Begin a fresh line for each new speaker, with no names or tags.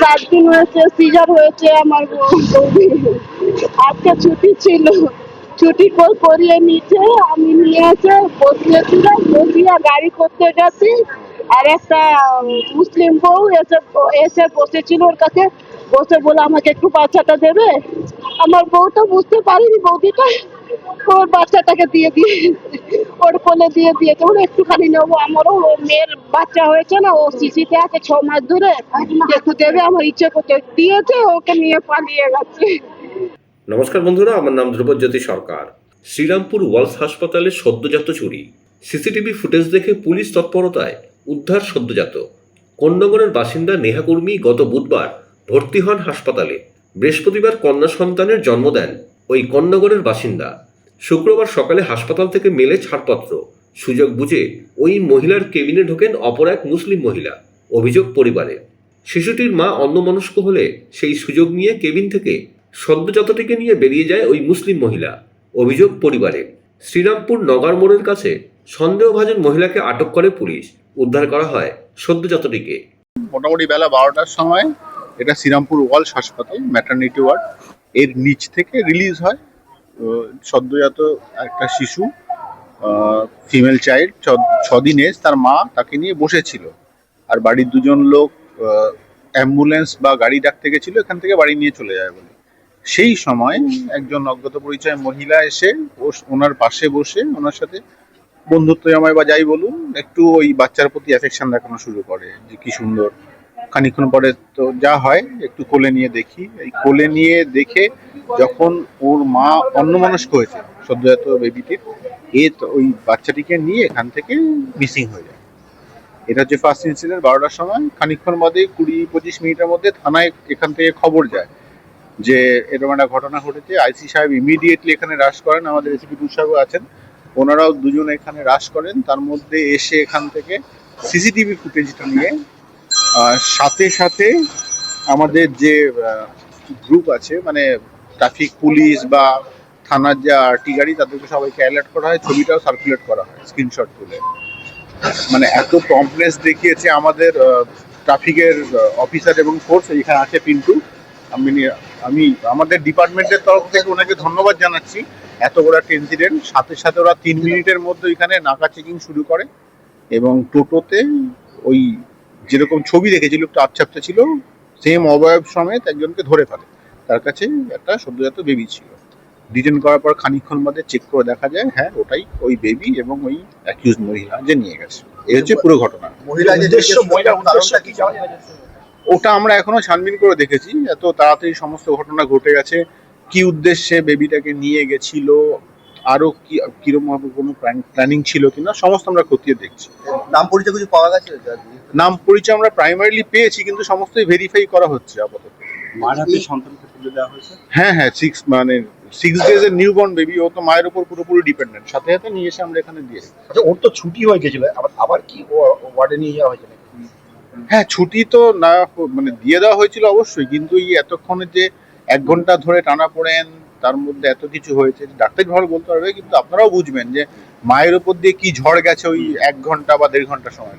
সাত দিন হয়েছে সিজার হয়েছে আমার আজকে ছুটি ছিল। ছুটি করে করিয়ে নিচে আমি নিয়ে এসে বসিয়েছিলাম, বসিয়ে গাড়ি করতে গেছি। আর একটা মুসলিম বউ এসে এসে বসেছিল ওর কাছে। বসে বলে, আমাকে একটু বাচ্চাটা দেবে? আমার বউ তো বুঝতে পারিনি বৌদিটা। ওর বাচ্চাটাকে দিয়ে দিয়ে ওর কোলে দিয়ে দিয়েছে। ওর একটুখানি নেব, আমারও ওর মেয়ের বাচ্চা হয়েছে না, ও আছে ছ মাস ধরে। একটু দেবে, আমার ইচ্ছে করতে দিয়েছে, ওকে নিয়ে পালিয়ে গেছে।
নমস্কার বন্ধুরা, আমার নাম ধ্রুবজ্যোতি সরকার। শ্রীরামপুর ওয়ালস হাসপাতালে সদ্যজাত চুরি। সিসিটিভি ফুটেজ দেখে পুলিশ তৎপরতায় উদ্ধার সদ্যজাত। কন্যাগরের বাসিন্দা নেহা কর্মী গত বুধবার ভর্তি হন হাসপাতালে। বৃহস্পতিবার কন্যা সন্তানের জন্ম দেন ওই কন্যাগরের বাসিন্দা। শুক্রবার সকালে হাসপাতাল থেকে মেলে ছাড়পত্র। সুযোগ বুঝে ওই মহিলার কেবিনে ঢোকেন অপর এক মুসলিম মহিলা। অভিযোগ পরিবারে। শিশুটির মা অন্যমনস্ক হলে সেই সুযোগ নিয়ে কেবিন থেকে সদ্যজাতটিকে নিয়ে বেরিয়ে যায় ওই মুসলিম মহিলা। অভিযোগ পরিবারে। শ্রীরামপুর নগর মোড়ের কাছে সন্দেহভাজন মহিলাকে আটক করে পুলিশ। উদ্ধার করা হয় সদ্যজাতটিকে।
মোটামুটি বেলা বারোটার সময় এটা শ্রীরামপুর ওয়ালস হাসপাতাল ম্যাটার্নিটি ওয়ার্ড এর নিচ থেকে রিলিজ হয়। সদ্যজাত একটা শিশু ফিমেল চাইল্ড ছদিন এজ তার মা তাকে নিয়ে বসেছিল। আর বাড়ির দুজন লোক অ্যাম্বুলেন্স বা গাড়ি ডাকতে গেছিল, এখান থেকে বাড়ি নিয়ে চলে যায় বলে। সেই সময় একজন অজ্ঞাত পরিচয় মহিলা এসে ওনার পাশে বসে ওনার সাথে বন্ধুত্ব জমায় বা যাই বলুন, একটু ওই বাচ্চার প্রতি অ্যাফেকশন দেখানো শুরু করে যে কি সুন্দর। খানিক্ষণ পরে তো যা হয়, একটু কোলে নিয়ে দেখি। এই কোলে নিয়ে দেখে যখন ওর মা অন্যমনস্ক হয়েছে, সদ্যজাত বেবিটির এ ওই বাচ্চাটিকে নিয়ে এখান থেকে মিসিং হয়ে যায়। এটা হচ্ছে ফার্স্ট ইনসিডেন্ট বারোটার সময়। খানিক্ষণ বাদে কুড়ি পঁচিশ মিনিটের মধ্যে থানায় এখান থেকে খবর যায় যে এরকম একটা ঘটনা ঘটেছে। আইসি সাহেব ইমিডিয়েটলি এখানে রাশ করেন। আমাদের এসিপি সাহেব আছেন। ওনারাও দুজন এখানে রাশ করেন। তার মধ্যে এসে এখান থেকে সিসিটিভি ফুটেজটা নিয়ে সাথে সাথে আমাদের যে গ্রুপ আছে মানে ট্রাফিক পুলিশ বা থানার যে আরটি গাড়ি, তাদেরকে সবাইকে অ্যালার্ট করা হয়, ছবিটাও সার্কুলেট করা হয় স্ক্রিনশট তুলে। মানে এত প্রম্পনেস দেখিয়েছে আমাদের ট্রাফিকের অফিসার এবং ফোর্স এখানে আছে পিন্টু। আমি আমি, আমাদের ডিপার্টমেন্টের তরফ থেকে ওনাকে ধন্যবাদ জানাচ্ছি। এত বড় একটা ইনসিডেন্ট সাথে সাথে ওরা তিন মিনিটের মধ্যে এখানে নাকা চেকিং শুরু করে এবং টোটোতে ওই যেরকম ছবি দেখেছিল একটু আপচাপটা ছিল সেম অবয়ব সমেত একজনকে ধরে ফেলে। তার কাছে একটা সদ্যজাত বেবি ছিল। ডিটেন করার পর খানিকক্ষণ বাদে চেক করে দেখা যায় হ্যাঁ ওটাই ওই বেবি এবং ওই অ্যাকিউজ মহিলা যে নিয়ে গেছে। এই হচ্ছে পুরো ঘটনা? ওটা আমরা এখনও ছানবিন করে দেখেছি। এত তাড়াতাড়ি সমস্ত ঘটনা ঘটে গেছে। কি উদ্দেশ্যে বেবিটাকে নিয়ে গেছিল? আরও কি কীরকম ভাবে কোনো প্ল্যানিং ছিল কিনা? সমস্ত আমরা খতিয়ে দেখছি।
নাম পরিচয় কিছু পাওয়া গেছে?
নাম পরিচয় আমরা প্রাইমারিলি পেয়েছি কিন্তু সমস্তই ভেরিফাই করা হচ্ছে আপাতত। হ্যাঁ হ্যাঁ সিক্স মানে সিক্স ডেজ এর নিউ বর্ন বেবি ও তো মায়ের উপর পুরোপুরি ডিপেন্ডেন্ট সাথে সাথে নিয়ে এসে আমরা এখানে দিয়ে রেখেছি।
আচ্ছা ওর তো ছুটি হয়ে গেছিল আবার আবার কি ওয়ার্ডে নিয়ে যাওয়া হয়েছে
হ্যাঁ ছুটি তো না মানে দিয়ে দেওয়া হয়েছিল অবশ্যই কিন্তু এই এতক্ষণে যে এক ঘণ্টা ধরে টানা পড়েন তার মধ্যে এত কিছু হয়েছে ডাক্তার ভালো বলতে পারবে কিন্তু আপনারাও বুঝবেন যে মায়ের উপর দিয়ে কি ঝড় গেছে ওই এক ঘণ্টা বা দেড় ঘণ্টা সময়